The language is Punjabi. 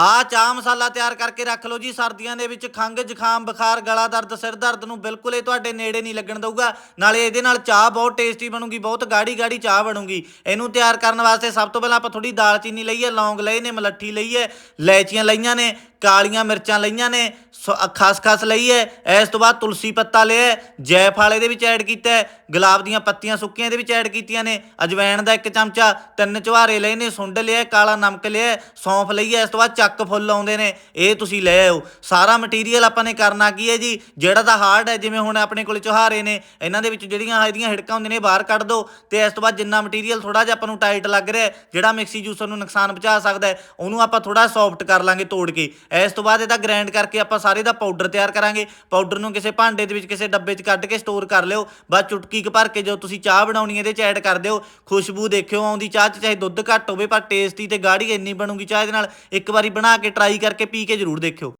ਆ ਚਾਹ ਮਸਾਲਾ ਤਿਆਰ ਕਰਕੇ ਰੱਖ ਲਓ ਜੀ। ਸਰਦੀਆਂ ਦੇ ਵਿੱਚ ਖੰਗ ਜ਼ੁਕਾਮ, ਬੁਖਾਰ, ਗਲਾ ਦਰਦ, ਸਿਰ ਦਰਦ ਨੂੰ ਬਿਲਕੁਲ ਇਹ ਤੁਹਾਡੇ ਨੇੜੇ ਨਹੀਂ ਲੱਗਣ ਦਊਗਾ। ਨਾਲੇ ਇਹਦੇ ਨਾਲ ਚਾਹ ਬਹੁਤ ਟੇਸਟੀ ਬਣੂਗੀ, ਬਹੁਤ ਗਾੜੀ ਗਾੜੀ ਚਾਹ ਬਣੂਗੀ। ਇਹਨੂੰ ਤਿਆਰ ਕਰਨ ਵਾਸਤੇ ਸਭ ਤੋਂ ਪਹਿਲਾਂ ਆਪਾਂ ਥੋੜੀ ਦਾਲਚੀਨੀ ਲਈ ਹੈ, ਲੌਂਗ ਲਏ ਨੇ, ਮਲੱਠੀ ਲਈ ਹੈ, ਲੈਚੀਆਂ ਲਈਆਂ ਨੇ। ਕਾਲੀਆਂ ਮਿਰਚਾਂ ਲਈਆਂ ਨੇ ਸ- ਖਸਖਸ ਲਈ ਹੈ। ਇਸ ਤੋਂ ਬਾਅਦ ਤੁਲਸੀ ਪੱਤਾ ਲਿਆ ਹੈ, ਜੈਫਲ ਇਹਦੇ ਵਿੱਚ ਐਡ ਕੀਤਾ ਹੈ। ਗੁਲਾਬ ਦੀਆਂ ਪੱਤੀਆਂ ਸੁੱਕੀਆਂ ਇਹਦੇ ਵਿੱਚ ਐਡ ਕੀਤੀਆਂ ਨੇ। ਅਜਵਾਇਣ ਦਾ ਇੱਕ ਚਮਚਾ ਤਿੰਨ ਚੁਹਾਰੇ ਲਏ ਨੇ ਸੁੰਡ ਲਿਆ ਕਾਲਾ ਨਮਕ ਲਿਆ ਸੌਂਫ ਲਈ ਹੈ। ਇਸ ਤੋਂ ਬਾਅਦ ਚੱਕ ਫੁੱਲ ਆਉਂਦੇ ਨੇ ਇਹ ਤੁਸੀਂ ਲੈ ਆਓ। ਸਾਰਾ ਮਟੀਰੀਅਲ ਆਪਾਂ ਨੇ ਕਰਨਾ ਕੀ ਹੈ ਜੀ? ਜਿਹੜਾ ਤਾਂ ਹਾਰਡ ਹੈ ਜਿਵੇਂ ਹੁਣ ਆਪਣੇ ਕੋਲ ਚੁਹਾਰੇ ਨੇ ਇਹਨਾਂ ਦੇ ਵਿੱਚ ਜਿਹੜੀਆਂ ਇਹਦੀਆਂ ਹਿੜਕਾਂ ਹੁੰਦੀਆਂ ਨੇ ਬਾਹਰ ਕੱਢ ਦਿਓ ਤੇ ਇਸ ਤੋਂ ਬਾਅਦ ਜਿੰਨਾ ਮਟੀਰੀਅਲ ਥੋੜਾ ਜਿਹਾ ਆਪਾਂ ਨੂੰ ਟਾਈਟ ਲੱਗ ਰਿਹਾ ਜਿਹੜਾ ਮਿਕਸੀ ਜੂਸਰ ਨੂੰ ਨੁਕਸਾਨ ਪਹੁੰਚਾ ਸਕਦਾ ਉਹਨੂੰ ਆਪਾਂ ਥੋੜਾ ਸੌਫਟ ਕਰ ਲਾਂਗੇ ਤੋੜ ਕੇ। ਇਸ ਤੋਂ ਬਾਅਦ ਇਹਦਾ ਗ੍ਰਾਈਂਡ ਕਰਕੇ ਆਪਾਂ ਸਾਰੇ ਦਾ ਪਾਊਡਰ ਤਿਆਰ ਕਰਾਂਗੇ। ਪਾਊਡਰ ਨੂੰ ਕਿਸੇ ਭਾਂਡੇ ਦੇ ਵਿੱਚ, ਕਿਸੇ ਡੱਬੇ 'ਚ ਕੱਢ ਕੇ ਸਟੋਰ ਕਰ ਲਿਓ। ਬਾਅਦ ਚੁਟਕੀ ਕੁ ਭਰ ਕੇ ਜਦੋਂ ਤੁਸੀਂ ਚਾਹ ਬਣਾਉਣੀ ਇਹਦੇ 'ਚ ਐਡ ਕਰ ਦਿਓ। ਖੁਸ਼ਬੂ ਦੇਖਿਓ ਆਉਂਦੀ ਚਾਹ 'ਚ, ਚਾਹੇ ਦੁੱਧ ਘੱਟ ਹੋਵੇ, ਪਰ ਟੇਸਟੀ ਤੇ ਗਾੜੀ ਇੰਨੀ ਬਣੂਗੀ ਚਾਹ ਇਹਦੇ ਨਾਲ। ਇੱਕ ਵਾਰੀ ਬਣਾ ਕੇ ਟਰਾਈ ਕਰਕੇ ਪੀ ਕੇ ਜ਼ਰੂਰ ਦੇਖਿਓ।